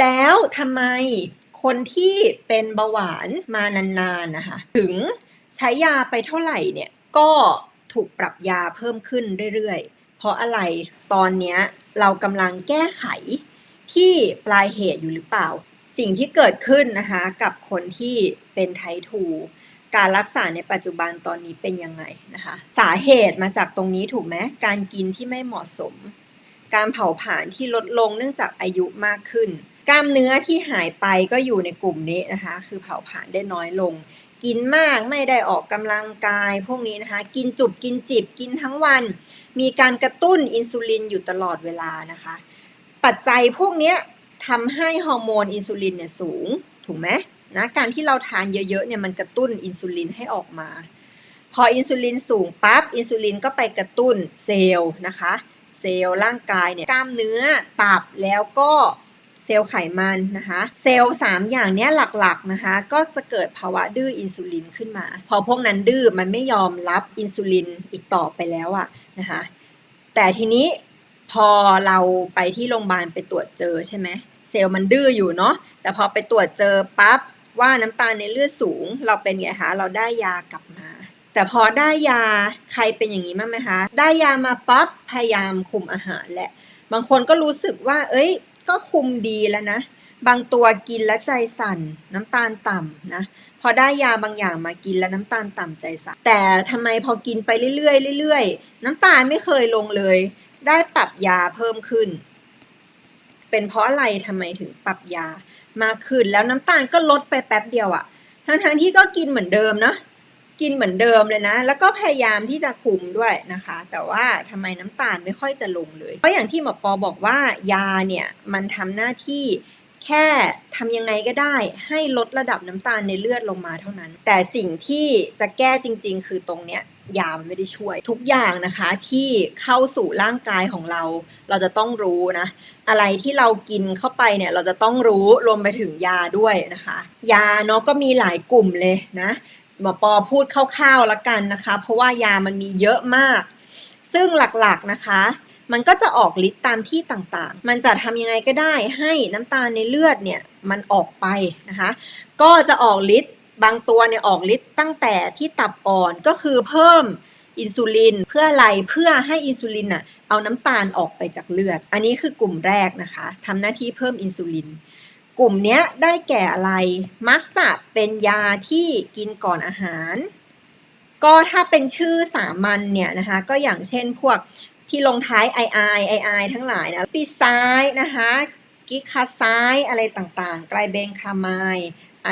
แล้วทำไมคนที่เป็นเบาหวานมานานๆนะคะถึงใช้ยาไปเท่าไหร่เนี่ยก็ถูกปรับยาเพิ่มขึ้นเรื่อยๆ เพราะอะไรตอนนี้เรากำลังแก้ไขที่ปลายเหตุอยู่หรือเปล่า สิ่งที่เกิดขึ้นนะคะกับคนที่เป็นไททูการรักษาในปัจจุบันตอนนี้เป็นยังไงนะคะ สาเหตุมาจากตรงนี้ถูกไหมการกินที่ไม่เหมาะสม การเผาผลาญที่ลดลงเนื่องจากอายุมากขึ้น กล้ามเนื้อที่หายไปก็อยู่ในกลุ่มนี้นะคะ คือเผาผลาญได้น้อยลง กินมากไม่ได้ออกกำลังกาย พวกนี้นะคะ กินจุบกินจิบกินทั้งวัน มีการกระตุ้นอินซูลินอยู่ตลอดเวลานะคะ ปัจจัยพวกนี้ทำให้ฮอร์โมนอินซูลินเนี่ยสูงถูกไหมนะการที่เราทานเยอะๆเนี่ยมันกระตุ้นอินซูลินให้ออกมา พออินซูลินสูงปั๊บอินซูลินก็ไปกระตุ้นเซลล์นะคะ เซลล์ร่างกายเนี่ยกล้ามเนื้อตับแล้วก็ เซลล์ไขมันนะคะ เซลล์สามอย่างนี้หลักๆนะคะ ก็จะเกิดภาวะดื้ออินซูลินขึ้นมา พอพวกนั้นดื้อมันไม่ยอมรับอินซูลินอีกต่อไปแล้วอะนะคะ แต่ทีนี้พอเราไปที่โรงพยาบาลไปตรวจเจอใช่ไหมเซลล์มันดื้ออยู่เนาะแต่พอไปตรวจเจอปั๊บว่าน้ำตาลในเลือดสูง เราเป็นไงคะเราได้ยากลับมา แต่พอได้ยาใครเป็นอย่างนี้บ้างไหมคะ ได้ยามาปั๊บพยายามคุมอาหารแหละ บางคนก็รู้สึกว่า เอ้ย ก็คุมดีแล้วนะ บางตัวกินแล้วใจสั่น น้ำตาลต่ำนะ พอได้ยาบางอย่างมากินแล้วน้ำตาลต่ำใจสั่น แต่ทำไมพอกินไปเรื่อยๆเรื่อยๆ น้ำตาลไม่เคยลงเลย ได้ปรับยาเพิ่มขึ้น เป็นเพราะอะไรทำไมถึงปรับยามากขึ้นแล้วน้ำตาลก็ลดไปแป๊บเดียวอะทั้งๆที่ก็กินเหมือนเดิมเนาะ กินเหมือนเดิมเลยนะ แล้วก็พยายามที่จะคุมด้วยนะคะ แต่ว่าทำไมน้ำตาลไม่ค่อยจะลงเลย เพราะอย่างที่หมอปอบอกว่ายาเนี่ยมันทำหน้าที่แค่ทำยังไงก็ได้ให้ลดระดับน้ำตาลในเลือดลงมาเท่านั้น แต่สิ่งที่จะแก้จริง ๆ คือตรงเนี้ยยามันไม่ได้ช่วย ทุกอย่างนะคะที่เข้าสู่ร่างกายของเรา เราจะต้องรู้นะ อะไรที่เรากินเข้าไปเนี่ยเราจะต้องรู้รวมไปถึงยาด้วยนะคะ ยาเนาะก็มีหลายกลุ่มเลยนะ หมอปอพูดคร่าวๆแล้วกันนะคะ เพราะว่ายามันมีเยอะมาก ซึ่งหลักๆนะคะ มันก็จะออกฤทธิ์ตามที่ต่างๆ มันจะทำยังไงก็ได้ให้น้ำตาลในเลือดเนี่ยมันออกไปนะคะ ก็จะออกฤทธิ์บางตัวเนี่ยออกฤทธิ์ตั้งแต่ที่ตับอ่อนก็คือเพิ่มอินซูลินเพื่ออะไรเพื่อให้อินซูลินอะเอาน้ำตาลออกไปจากเลือด อันนี้คือกลุ่มแรกนะคะทำหน้าที่เพิ่มอินซูลิน กลุ่มเนี้ยได้แก่อะไร มักจะเป็นยาที่กินก่อนอาหาร ก็ถ้าเป็นชื่อสามัญเนี่ยนะคะก็อย่างเช่นพวกที่ลงท้าย i i i i ทั้งหลายนะปีซ้ายนะคะกิคาซ้ายอะไรต่างๆ ไกลเบนคามาย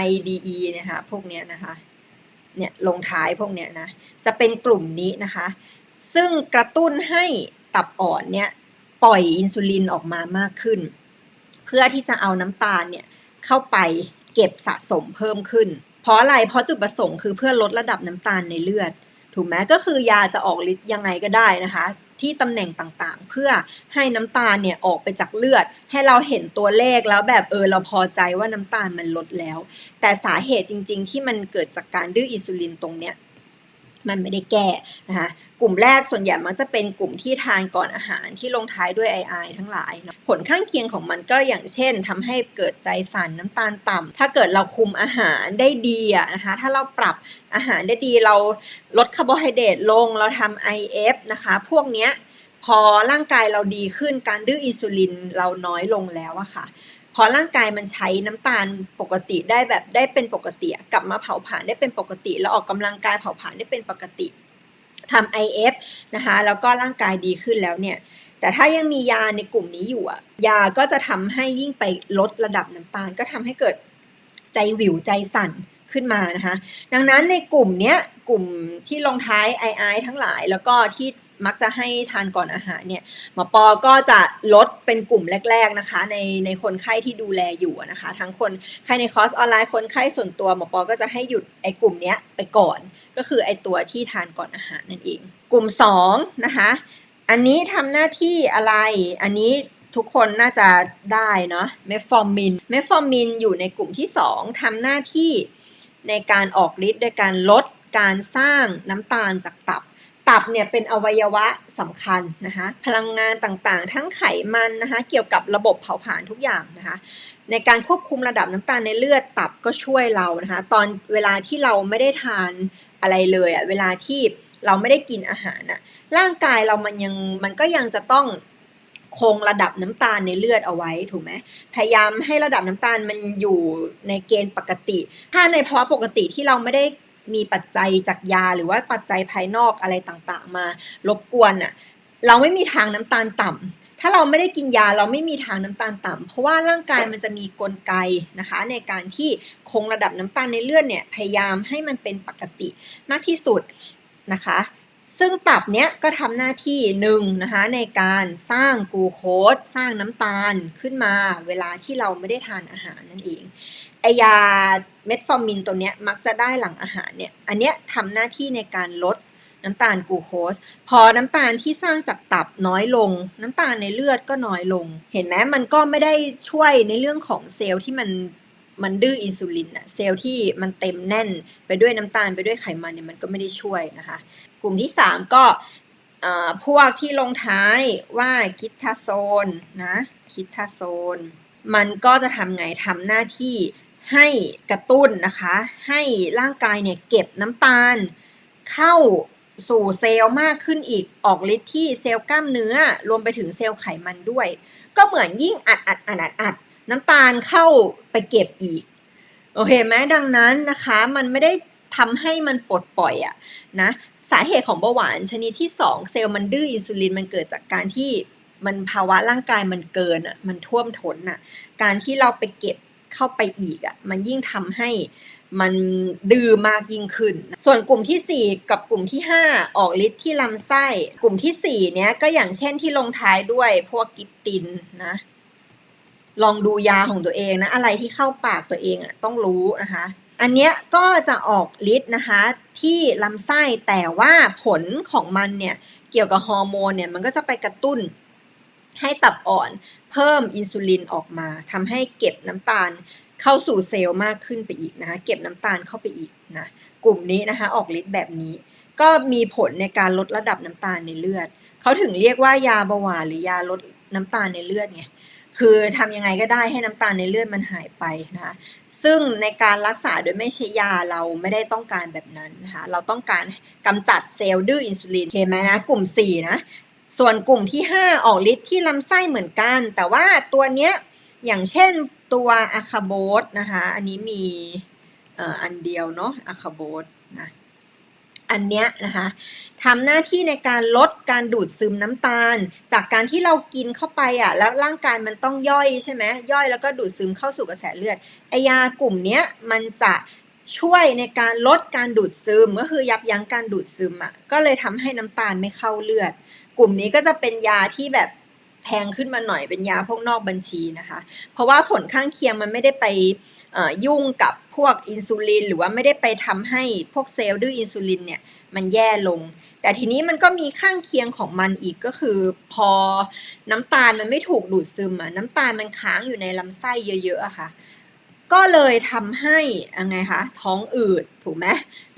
IDE นะคะพวกเนี้ยนะคะเนี่ยลงท้ายพวกเนี้ยนะจะเป็นกลุ่มนี้นะคะ ซึ่งกระตุ้นให้ตับอ่อนเนี่ยปล่อยอินซูลินออกมามากขึ้น เพื่อที่จะเอาน้ำตาลเนี่ยเข้าไปเก็บสะสมเพิ่มขึ้น เพราะอะไร เพราะจุดประสงค์คือเพื่อลดระดับน้ำตาลในเลือด ถูกไหมก็คือยาจะออกฤทธิ์ยังไงก็ได้นะคะ ที่ตำแหน่งต่างๆ เพื่อให้น้ำตาลเนี่ยออกไปจากเลือด ให้เราเห็นตัวเลขแล้วแบบเออเราพอใจว่าน้ำตาลมันลดแล้ว แต่สาเหตุจริง ๆ ที่มันเกิดจากการดื้ออินซูลินตรงเนี้ย มันไม่ได้แก้นะคะกลุ่มแรกส่วนใหญ่มันจะเป็นกลุ่มที่ทานก่อนอาหารที่ลงท้ายด้วย II ทั้งหลาย ผลข้างเคียงของมันก็อย่างเช่นทำให้เกิดใจสั่นน้ำตาลต่ำถ้าเกิดเราคุมอาหารได้ดีนะคะถ้าเราปรับอาหารได้ดีเราลดคาร์โบไฮเดรตลงเราทำ IF นะคะพวกเนี้ยพอร่างกายเราดีขึ้นการดื้ออินซูลินเราน้อยลงแล้วอะค่ะ เพราะร่างกายมันใช้น้ำตาลปกติได้แบบได้เป็นปกติกลับมาเผาผลาญได้เป็นปกติ แล้วออกกำลังกายเผาผลาญได้เป็นปกติทำ IF นะคะแล้วก็ร่างกายดีขึ้นแล้วเนี่ย แต่ถ้ายังมียาในกลุ่มนี้อยู่อะยาก็จะทำให้ยิ่งไปลดระดับน้ำตาล ก็ทำให้เกิดใจหวิวใจสั่น ขึ้นมานะคะ ดังนั้นในกลุ่มเนี้ยกลุ่มที่ลงท้าย II ทั้งหลาย แล้วก็ที่มักจะให้ทานก่อนอาหารเนี่ยหมอปอก็จะลดเป็นกลุ่มแรก ๆนะคะ ในในคนไข้ที่ดูแลอยู่นะคะ ทั้งคนไข้ในคอร์สออนไลน์คนไข้ส่วนตัวหมอปอก็จะให้หยุดไอ้กลุ่มเนี้ยไปก่อน ก็คือไอ้ตัวที่ทานก่อนอาหารนั่นเอง กลุ่ม2นะคะอันนี้ทำหน้าที่อะไรอันนี้ทุกคนน่าจะได้เนาะเมฟอร์มินเมฟอร์มินอยู่ในกลุ่มที่ 2ทำหน้าที่ ในการออกฤทธิ์โดยการลดการสร้างน้ำตาลจากตับ ตับเนี่ยเป็นอวัยวะสำคัญนะคะพลังงานต่างๆ ทั้งไขมันนะคะเกี่ยวกับระบบเผาผลาญทุกอย่างนะคะในการควบคุมระดับน้ำตาลในเลือดตับก็ช่วยเรานะคะตอนเวลาที่เราไม่ได้ทานอะไรเลยอะ่ะเวลาที่เราไม่ได้กินอาหารอะร่างกายเรามันยังมันก็ยังจะต้อง คงระดับน้ำตาลในเลือดเอาไว้ถูกไหมพยายามให้ระดับน้ำตาลมันอยู่ในเกณฑ์ปกติ ถ้าในภาวะปกติที่เราไม่ได้มีปัจจัยจากยาหรือว่าปัจจัยภายนอกอะไรต่างๆ มารบกวนอะเราไม่มีทางน้ำตาลต่ำถ้าเราไม่ได้กินยาเราไม่มีทางน้ำตาลต่ำเพราะว่าร่างกายมันจะมีกลไกนะคะ ในการที่คงระดับน้ำตาลในเลือดเนี่ยพยายามให้มันเป็นปกติมากที่สุดนะคะ ซึ่งตับเนี้ยก็ทำหน้าที่หนึ่งนะคะในการสร้างกลูโคสสร้างน้ำตาลขึ้นมาเวลาที่เราไม่ได้ทานอาหารนั่นเองไอยาเม็ดฟอร์มินตัวเนี้ยมักจะได้หลังอาหารเนี่ยอันเนี้ยทำหน้าที่ในการลดน้ำตาลกลูโคส พอน้ำตาลที่สร้างจากตับน้อยลง น้ำตาลในเลือดก็น้อยลง เห็นไหมมันก็ไม่ได้ช่วยในเรื่องของเซลล์ที่มัน มันดื้ออินซูลินอะเซลล์ที่มันเต็มแน่นไปด้วยน้ำตาลไปด้วยไขมันเนี่ยมันก็ไม่ได้ช่วยนะคะ กลุ่มที่ 3 ก็พวกที่ลงท้ายว่าคิทาโซนนะคิทาโซน มันก็จะทำไงทำหน้าที่ให้กระตุ้นนะคะ ให้ร่างกายเนี่ยเก็บน้ำตาล เข้าสู่เซลล์มากขึ้นอีกออกฤทธิ์ที่เซลล์กล้ามเนื้อรวมไปถึงเซลล์ไขมันด้วย ก็เหมือนยิ่งอัดอัดอัดอัดอัด น้ำตาลเข้าไปเก็บอีก โอเคไหมดังนั้นนะคะ มันไม่ได้ทำให้มันปลดปล่อยอะนะสาเหตุของเบาหวานชนิดที่ 2 เซลล์มันดื้ออินซูลินมันเกิดจากการที่มันภาวะร่างกายมันเกินอะมันท่วมท้นอะการที่เราไปเก็บเข้าไปอีกอะมันยิ่งทำให้มันดื้อมากยิ่งขึ้น ส่วนกลุ่มที่ 4 กับกลุ่มที่ 5 ออกฤทธิ์ที่ลำไส้ กลุ่มที่ 4 เนี้ยก็อย่างเช่นที่ลงท้ายด้วยพวกกิปตินนะ ลองดูยาของตัวเองนะ อะไรที่เข้าปากตัวเองอะต้องรู้นะคะ อันเนี้ยก็จะออกฤทธิ์นะคะที่ลำไส้แต่ว่าผลของมันเนี่ยเกี่ยวกับฮอร์โมนเนี่ยมันก็จะไปกระตุ้นให้ตับอ่อนเพิ่มอินซูลินออกมาทำให้เก็บน้ำตาลเข้าสู่เซลล์มากขึ้นไปอีกนะคะเก็บน้ำตาลเข้าไปอีกนะกลุ่มนี้นะคะออกฤทธิ์แบบนี้ ก็มีผลในการลดระดับน้ำตาลในเลือด เขาถึงเรียกว่ายาเบาหวานหรือยาลดน้ำตาลในเลือดไง คือทำยังไงก็ได้ให้น้ำตาลในเลือดมันหายไปนะคะซึ่งในการรักษาโดยไม่ใช้ยาเราไม่ได้ต้องการแบบนั้นนะคะเราต้องการกำจัดเซลล์ดื้ออินซูลินเห็นไหมนะกลุ่ม 4 นะส่วนกลุ่มที่ 5 ออกฤทธิ์ที่ลำไส้เหมือนกัน แต่ว่าตัวเนี้ยอย่างเช่นตัวอะคาโบสนะคะอันนี้มีอันเดียวเนาะอะคาโบสนะอันเนี้ยนะคะทำหน้าที่ในการลด การดูดซึมน้ำตาล จากการที่เรากินเข้าไปอะ แล้วร่างกายมันต้องย่อยใช่ไหมย่อยแล้วก็ดูดซึมเข้าสู่กระแสเลือดไอยากลุ่มเนี้ยมันจะช่วยในการลดการดูดซึมก็คือยับยั้งการดูดซึมอะก็เลยทำให้น้ำตาลไม่เข้าเลือด กลุ่มนี้ก็จะเป็นยาที่แบบ แพงขึ้นมาหน่อยเป็นยาพวกนอกบัญชีนะคะ เพราะว่าผลข้างเคียงมันไม่ได้ไปยุ่งกับพวกอินซูลิน หรือว่าไม่ได้ไปทำให้พวกเซลล์ดื้ออินซูลินเนี่ยมันแย่ลง แต่ทีนี้มันก็มีข้างเคียงของมันอีกก็คือ พอน้ำตาลมันไม่ถูกดูดซึมอะน้ำตาลมันค้างอยู่ในลำไส้เยอะๆอะค่ะ ก็เลยทำให้ยังไงคะท้องอืดถูกไหม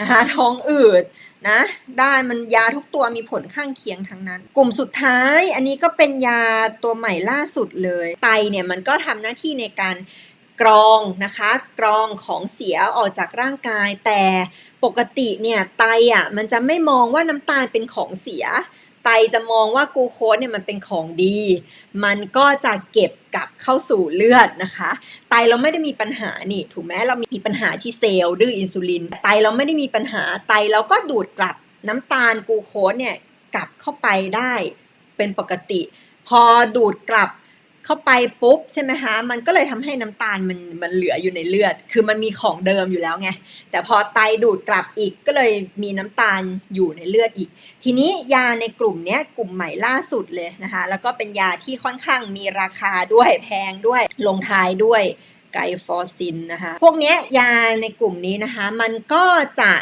นะคะท้องอืดนะได้มันยาทุกตัวมีผลข้างเคียงทั้งนั้น กลุ่มสุดท้ายอันนี้ก็เป็นยาตัวใหม่ล่าสุดเลย ไตเนี่ยมันก็ทำหน้าที่ในการกรองนะคะ กรองของเสียออกจากร่างกายแต่ปกติเนี่ยไตอะมันจะไม่มองว่าน้ำตาลเป็นของเสีย ไตจะมองว่ากูโคสเนี่ยมันเป็นของดี มันก็จะเก็บกลับเข้าสู่เลือดนะคะ ไตเราไม่ได้มีปัญหานี่ ถูกไหมเรามีปัญหาที่เซลล์ดื้ออินซูลิน ไตเราไม่ได้มีปัญหาไตเราก็ดูดกลับน้ำตาลกูโคสเนี่ยกลับเข้าไปได้เป็นปกติ พอดูดกลับ เข้าไปปุ๊บใช่ไหมคะมันก็เลยทำให้น้ำตาลมันมันเหลืออยู่ในเลือด คือมันมีของเดิมอยู่แล้วไงแต่พอไตดูดกลับอีกก็เลยมีน้ำตาลอยู่ในเลือดอีก ทีนี้ยาในกลุ่มนี้กลุ่มใหม่ล่าสุดเลยนะคะแล้วก็เป็นยาที่ค่อนข้างมีราคาด้วยแพงด้วยลงท้ายด้วยไกฟอร์ซินนะคะพวกนี้ยาในกลุ่มนี้นะคะ มันก็จะ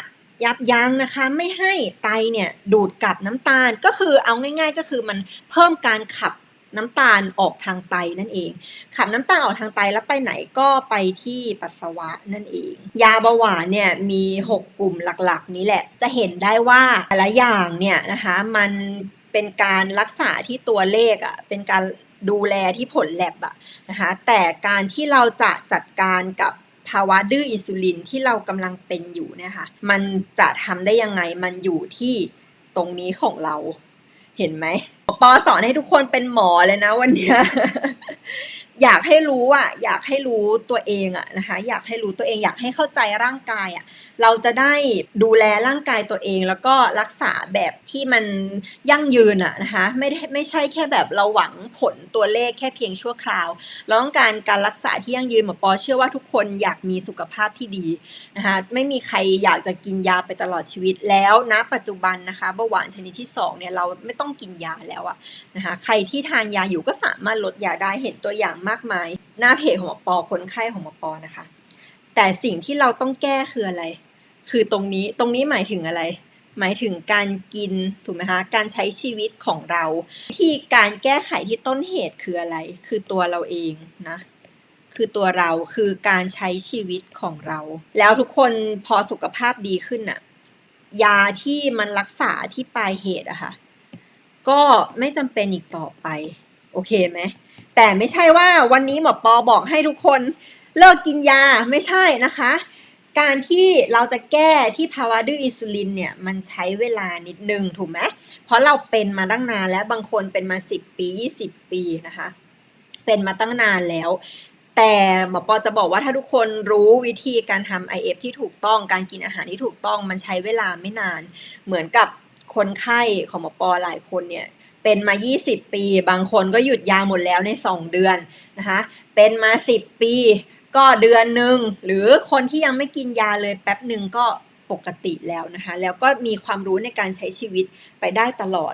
ยับยั้งนะคะไม่ให้ไตเนี่ยดูดกลับน้ำตาลก็คือเอาง่าย ๆ ก็คือมันเพิ่มการขับ น้ำตาลออกทางไตนั่นเอง ขับน้ำตาลออกทางไตแล้วไปไหนก็ไปที่ปัสสาวะนั่นเอง ยาเบาหวานเนี่ยมี 6 กลุ่มหลักๆ นี้แหละ จะเห็นได้ว่าแต่ละอย่างเนี่ยนะคะมันเป็นการรักษาที่ตัวเลขอะ่ะเป็นการดูแลที่ผลแลบอะนะคะแต่การที่เราจะจัดการกับภาวะดื้ออินซูลินที่เรากำลังเป็นอยู่เนี่ยค่ะมันจะทำได้ยังไงมันอยู่ที่ตรงนี้ของเรา เห็นไหมปอสอนให้ทุกคนเป็นหมอเลยนะวันเนี้ย อยากให้รู้อะอยากให้รู้ตัวเองอะนะคะอยากให้รู้ตัวเองอยากให้เข้าใจร่างกายอะเราจะได้ดูแลร่างกายตัวเอง แล้วก็รักษาแบบที่มันยั่งยืนอะนะคะไม่ได้ไม่ใช่แค่แบบเราหวังผลตัวเลขแค่เพียงชั่วคราวเราต้องการการรักษาที่ยั่งยืนหมอปอเชื่อว่าทุกคนอยากมีสุขภาพที่ดีนะคะไม่มีใครอยากจะกินยาไปตลอดชีวิตแล้วณปัจจุบันนะคะเบาหวานชนิดที่สองเนี่ยเราไม่ต้องกินยาแล้วอะนะคะใครที่ทานยาอยู่ก็สามารถลดยาได้เห็นตัวอย่างมากมาย หน้าเพจของหมอปอคนไข้ของหมอปอนะคะ แต่สิ่งที่เราต้องแก้คืออะไร คือตรงนี้ตรงนี้หมายถึงอะไร หมายถึงการกินถูกไหมคะการใช้ชีวิตของเราวิธีการแก้ไขที่ต้นเหตุคืออะไร คือตัวเราเองนะคือตัวเราคือการใช้ชีวิตของเรา แล้วทุกคนพอสุขภาพดีขึ้นน่ะยาที่มันรักษาที่ปลายเหตุอะค่ะก็ไม่จำเป็นอีกต่อไป โอเคไหม แต่ไม่ใช่ว่าวันนี้หมอปอบอกให้ทุกคนเลิกกินยาไม่ใช่นะคะ การที่เราจะแก้ที่ภาวะดื้ออินซูลินเนี่ยมันใช้เวลานิดนึงถูกไหมเพราะเราเป็นมาตั้งนานแล้วบางคนเป็นมา 10 ปี 20 ปีนะคะ เป็นมาตั้งนานแล้ว แต่หมอปอจะบอกว่าถ้าทุกคนรู้วิธีการทำ IF ที่ถูกต้องการกินอาหารที่ถูกต้องมันใช้เวลาไม่นาน เหมือนกับคนไข้ของหมอปอหลายคนเนี่ย เป็นมา 20 ปี บางคนก็หยุดยาหมดแล้วใน 2 เดือนนะคะเป็นมา 10 ปี ก็เดือนหนึ่งหรือคนที่ยังไม่กินยาเลยแป๊บหนึ่งก็ปกติแล้วนะคะแล้วก็มีความรู้ในการใช้ชีวิตไปได้ตลอด